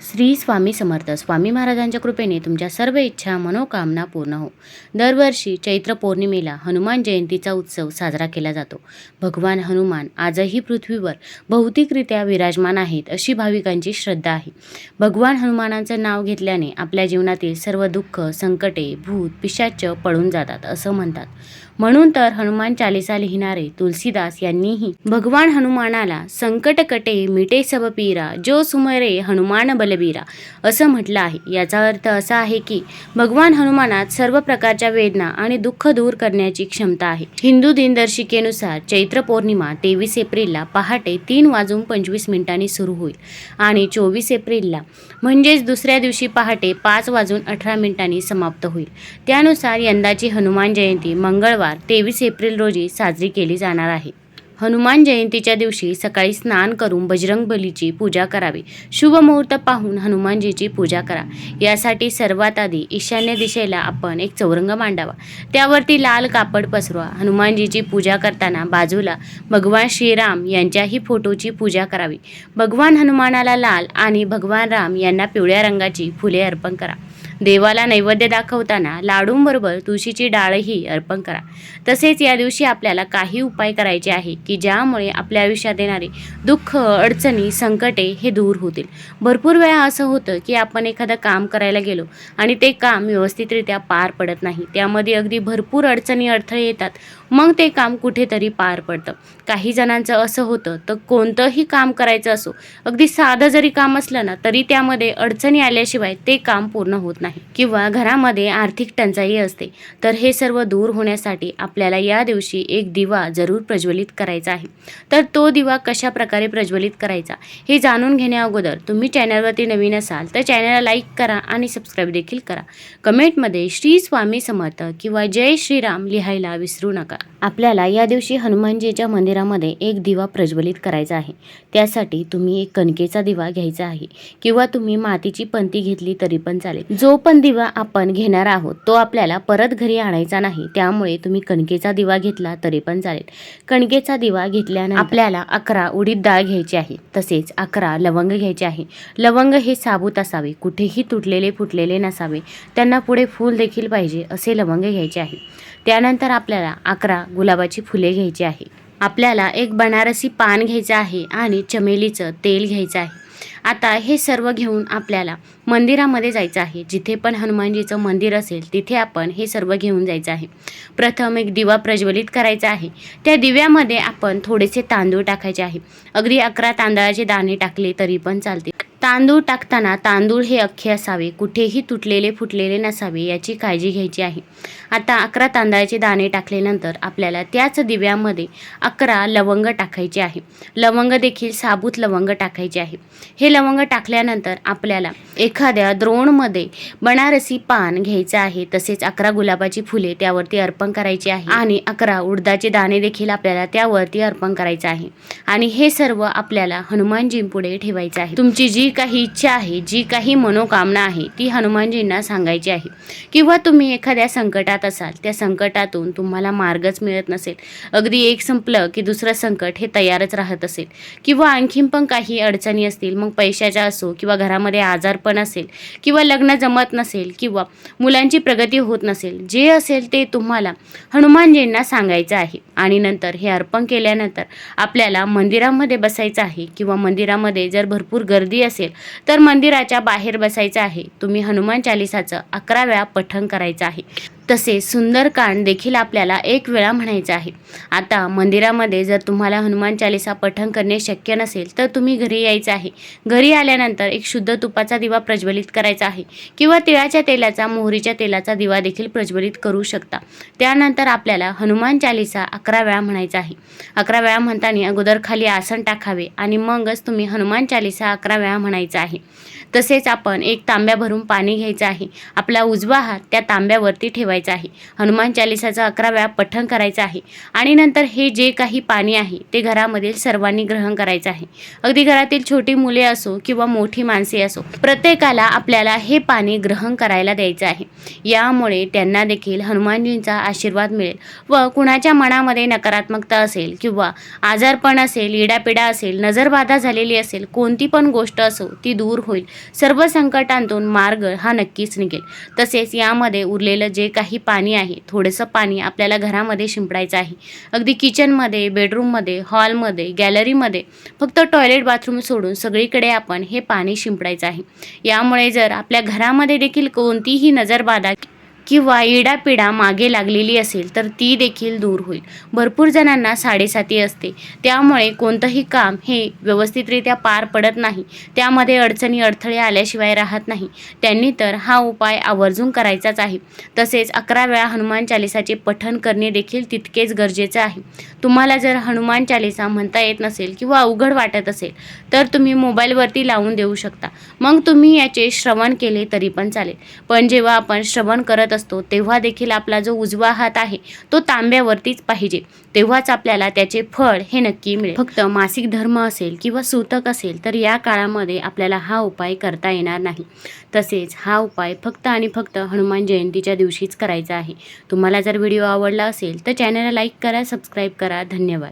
श्री स्वामी समर्थ. स्वामी महाराजांच्या कृपेने तुमच्या सर्व इच्छा मनोकामना पूर्ण हो. दरवर्षी चैत्र पौर्णिमेला हनुमान जयंतीचा उत्सव साजरा केला जातो. भगवान हनुमान आजही पृथ्वीवर भौतिकरित्या विराजमान आहेत अशी भाविकांची श्रद्धा आहे. भगवान हनुमानाचं नाव घेतल्याने आपल्या जीवनातील सर्व दुःख संकटे भूत पिशाच पळून जातात असं म्हणतात. म्हणून तर हनुमान चालिसा लिहिणारे तुलसीदास यांनीही भगवान हनुमानाला संकट कटे मिटे सब पीरा जो सुमरे हनुमान बलबीरा असं म्हटलं आहे. याचा अर्थ असा आहे की भगवान हनुमानात सर्व प्रकारच्या वेदना आणि दुःख दूर करण्याची क्षमता आहे. हिंदू दिनदर्शिकेनुसार चैत्र पौर्णिमा तेवीस एप्रिलला पहाटे तीन वाजून पंचवीस मिनिटांनी सुरू होईल आणि चोवीस एप्रिलला म्हणजेच दुसऱ्या दिवशी पहाटे पाच वाजून अठरा मिनिटांनी समाप्त होईल. त्यानुसार यंदाची हनुमान जयंती मंगळवार तेवीस एप्रिल रोजी साजरी केली जाणार आहे. हनुमान जयंतीच्या दिवशी सकाळी स्नान करून बजरंग बलीची पूजा करावी. शुभ मुहूर्त पाहून हनुमानजीची पूजा करा. यासाठी सर्वात आधी ईशान्य दिशेला आपण एक चौरंग मांडावा. त्यावरती लाल कापड पसरवा. हनुमानजीची पूजा करताना बाजूला भगवान श्रीराम यांच्याही फोटोची पूजा करावी. भगवान हनुमानाला लाल आणि भगवान राम यांना पिवळ्या रंगाची फुले अर्पण करा. देवाला नैवेद्य दाखवताना लाडूंबरोबर तुळशीची डाळही अर्पण करा. तसेच या दिवशी आपल्याला काही उपाय करायचे आहे की ज्यामुळे आपल्या आयुष्यात येणारे दुःख अडचणी संकटे हे दूर होतील. भरपूर वेळा असं होतं की आपण एखादं काम करायला गेलो आणि ते काम व्यवस्थितरित्या पार पडत नाही. त्यामध्ये अगदी भरपूर अडचणी अडथळे येतात. मग ते काम कुठेतरी पार पडतं. काही जणांचं असं होतं तर कोणतंही काम करायचं असो अगदी साधं जरी काम असलं ना तरी त्यामध्ये अडचणी आल्याशिवाय ते काम पूर्ण होत नाही. किंवा घरामध्ये आर्थिक टंचाई असते तर हे सर्व दूर होण्यासाठी आपल्याला या दिवशी एक दिवा जरूर प्रज्वलित करायचा आहे. तर तो दिवा कशा प्रकारे प्रज्वलित करायचा हे जाणून घेण्या अगोदर तुम्ही चॅनलवरती नवीन असाल तर चॅनलला लाईक करा आणि सबस्क्राईब देखील करा. कमेंटमध्ये श्री स्वामी समर्थ किंवा जय श्रीराम लिहायला विसरू नका. आपल्याला या दिवशी हनुमानजीच्या मंदिरामध्ये एक दिवा प्रज्वलित करायचा आहे. त्यासाठी तुम्ही एक कणकेचा दिवा घ्यायचा आहे किंवा तुम्ही मातीची पंती घेतली तरी पण चालेल. जो पण दिवा आपण घेणार आहोत. तो आपल्याला परत घरी आणायचा नाही. त्यामुळे तुम्ही कणकेचा दिवा घेतला तरी पण चालेल. कणकेचा दिवा घेतल्यानं आपल्याला अकरा उडीद डाळ घ्यायची आहे. तसेच अकरा लवंग घ्यायचे आहे. लवंग हे साबूत असावे. कुठेही तुटलेले फुटलेले नसावे. त्यांना पुढे फूल देखील पाहिजे असे लवंग घ्यायचे आहे. त्यानंतर आपल्याला अकरा गुलाबाची फुले घ्यायची आहे. आपल्याला एक बनारसी पान घ्यायचं आहे आणि चमेलीचं तेल घ्यायचं आहे. आता हे सर्व घेऊन आपल्याला मंदिरामध्ये जायचं आहे. जिथे पण हनुमानजीचं मंदिर असेल तिथे आपण हे सर्व घेऊन जायचं आहे. प्रथम एक दिवा प्रज्वलित करायचा आहे. त्या दिव्यामध्ये आपण थोडेसे तांदूळ टाकायचे आहे. अगदी अकरा तांदळाचे दाणे टाकले तरी पण चालते तांदूळ टाकताना तांदूळ हे अख्खे असावे कुठेही तुटलेले फुटलेले नसावे याची काळजी घ्यायची आहे. आता अकरा तांदळाचे दाणे टाकल्यानंतर आपल्याला त्याच दिव्यामध्ये अकरा लवंग टाकायचे आहे. लवंग देखील साबूत लवंग टाकायचे आहे. हे लवंग टाकल्यानंतर आपल्याला एखाद्या द्रोणमध्ये बनारसी पान घ्यायचं आहे तसेच अकरा गुलाबाची फुले त्यावरती अर्पण करायची आहे आणि अकरा उडदाचे दाणे देखील आपल्याला त्यावरती अर्पण करायचं आहे. आणि हे सर्व आपल्याला हनुमानजींपुढे ठेवायचं आहे. तुमची जी काही इच्छा आहे जी काही मनोकामना आहे ती हनुमानजींना सांगायची आहे. किंवा तुम्ही एखाद्या संकटात असाल त्या संकटातून तुम्हाला मार्गच मिळत नसेल. अगदी एक संपलं की दुसरं संकट हे तयारच राहत असेल. किंवा आणखीन पण काही अडचणी असतील मग पैशाच्या असो किंवा घरामध्ये आजारपण असेल किंवा लग्न जमत नसेल किंवा मुलांची प्रगती होत नसेल जे असेल ते तुम्हाला हनुमानजींना सांगायचं आहे. आणि नंतर हे अर्पण केल्यानंतर आपल्याला मंदिरामध्ये बसायचं आहे किंवा मंदिरामध्ये जर भरपूर गर्दी असेल असेल तर मंदिराच्या बाहेर बसायचं आहे. तुम्ही हनुमान चालिसाचं अकरा वेळा पठण करायचं आहे. तसेच सुंदरकांड देखील आपल्याला एक वेळा म्हणायचं आहे. आता मंदिरामध्ये जर तुम्हाला हनुमान चालिसा पठण करणे शक्य नसेल तर तुम्ही घरी यायचं आहे. घरी आल्यानंतर एक शुद्ध तुपाचा दिवा प्रज्वलित करायचा आहे किंवा तिळाच्या तेलाचा मोहरीच्या तेलाचा दिवा देखील प्रज्वलित करू शकता. त्यानंतर आपल्याला हनुमान चालिसा अकरा वेळा म्हणायचा आहे. अकरा वेळा म्हणताना अगोदर खाली आसन टाकावे आणि मगच तुम्ही हनुमान चालिसा अकरा वेळा म्हणायचा आहे. तसेच आपण एक तांब्या भरून पाणी घ्यायचं आहे. आपला उजवा हात त्या तांब्यावरती ठेवायचा आहे. हनुमान चालिसाचं अकरा वेळा पठण करायचं आहे. आणि नंतर हे जे काही पाणी आहे ते घरामधील सर्वांनी ग्रहण करायचं आहे. अगदी घरातील छोटी मुले असो किंवा मोठी माणसे असो प्रत्येकाला आपल्याला हे पाणी ग्रहण करायला द्यायचं आहे. यामुळे त्यांना देखील हनुमानजींचा आशीर्वाद मिळेल. व कुणाच्या मनामध्ये नकारात्मकता असेल किंवा आजारपण असेल इडापिडा असेल नजरबाधा झालेली असेल कोणती पण गोष्ट असो ती दूर होईल. सर्व संकटांतून मार्ग हा नक्कीच निघेल. तसेच यामध्ये उरलेलं जे काही पाणी आहे थोडंसं पाणी आपल्याला घरामध्ये शिंपडायचं आहे. अगदी किचनमध्ये बेडरूममध्ये हॉलमध्ये गॅलरीमध्ये फक्त टॉयलेट बाथरूम सोडून सगळीकडे आपण हे पाणी शिंपडायचं आहे. यामुळे जर आपल्या घरामध्ये देखील कोणतीही नजरबाधा किंवा इडापिडा मागे लागलेली असेल तर ती देखील दूर होईल. भरपूर जणांना साडेसाती असते. त्यामुळे कोणतंही काम हे व्यवस्थितरित्या पार पडत नाही. त्यामध्ये अडचणी अडथळे आल्याशिवाय राहत नाही. त्यांनी तर हा उपाय आवर्जून करायचाच आहे. तसेच अकरा वेळा हनुमान चालिसाचे पठण करणे देखील तितकेच गरजेचं आहे. तुम्हाला जर हनुमान चालिसा म्हणता येत नसेल किंवा अवघड वाटत असेल तर तुम्ही मोबाईलवरती लावून देऊ शकता. मग तुम्ही याचे श्रवण केले तरी पण चालेल. पण जेव्हा आपण श्रवण करत असतो तेव्हा देखील आपला जो उजवा हात आहे तो तांब्यावरतीच पाहिजे. तेव्हाच आपल्याला त्याचे फळ हे नक्की मिळेल. फक्त मासिक धर्म असेल किंवा सूतक असेल तर या काळामध्ये आपल्याला हा उपाय करता येणार नाही. तसेच हा उपाय फक्त आणि फक्त हनुमान जयंतीच्या दिवशीच करायचा आहे. तुम्हाला जर व्हिडिओ आवडला असेल तर चॅनलला लाईक करा सबस्क्राईब करा. धन्यवाद.